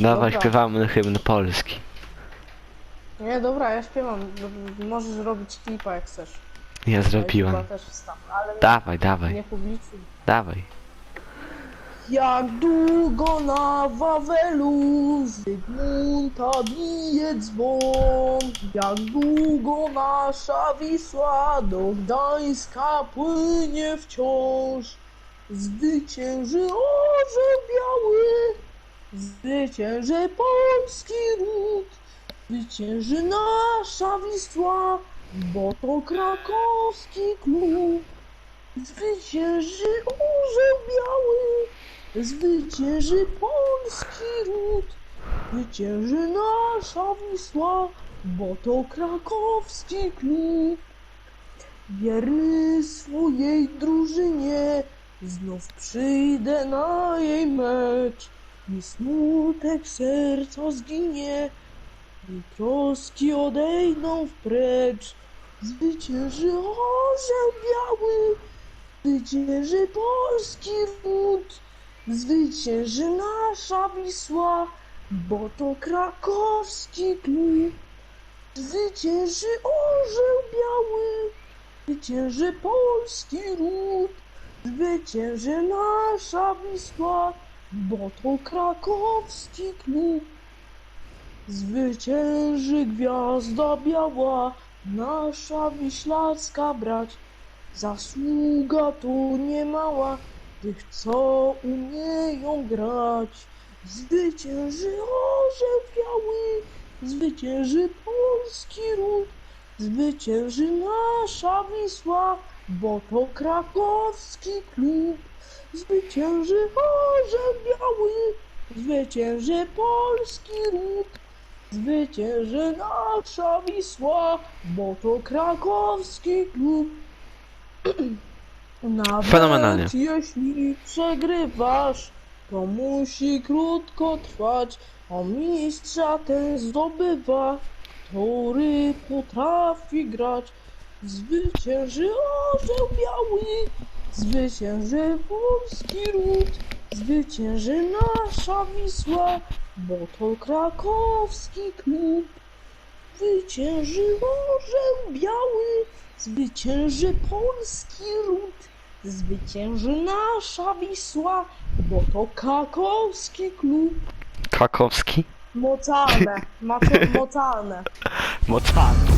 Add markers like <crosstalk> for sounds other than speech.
Dawaj, Dobra. śpiewamy hymn polski. Nie, dobra, ja śpiewam. Możesz robić klipa jak chcesz. Ja Ja zrobiłem. też wstanę, ale Dawaj, dawaj, nie publicznie. dawaj. Jak długo na Wawelu Zygmunta bije dzwon Jak długo nasza Wisła do Gdańska płynie wciąż Zwycięży orzeł biały Zwycięży polski ród Zwycięży nasza Wisła Bo to krakowski klub Zwycięży orzeł biały Zwycięży polski ród, zwycięży nasza Wisła, bo to krakowski klub. Wierny swojej drużynie, znów przyjdę na jej mecz. I smutek serca zginie, i troski odejdą wprecz. Zwycięży orzeł biały, zwycięży polski ród. Zwycięży nasza Wisła, bo to krakowski klub. Zwycięży orzeł biały, zwycięży polski ród. Zwycięży nasza Wisła, to krakowski klub. Zwycięży gwiazda biała, nasza wiślacka brać. Zasługa tu niemała tych, co umieją grać. Zwycięży orzeł biały, zwycięży polski ród, zwycięży nasza Wisła, bo to krakowski klub. Zwycięży orzeł biały, zwycięży polski ród, zwycięży nasza Wisła, bo to krakowski klub. <clears throat> Nawet Fenomenalnie. jeśli przegrywasz, to musi krótko trwać, a mistrza ten zdobywa, który potrafi grać. Zwycięży orzeł biały, zwycięży polski ród, zwycięży nasza Wisła, bo to krakowski klub. Zwycięży orzeł biały, zwycięży polski ród, zwycięży nasza Wisła, bo to krakowski klub. Krakowski? Mocarne, mocarne. Mocarny.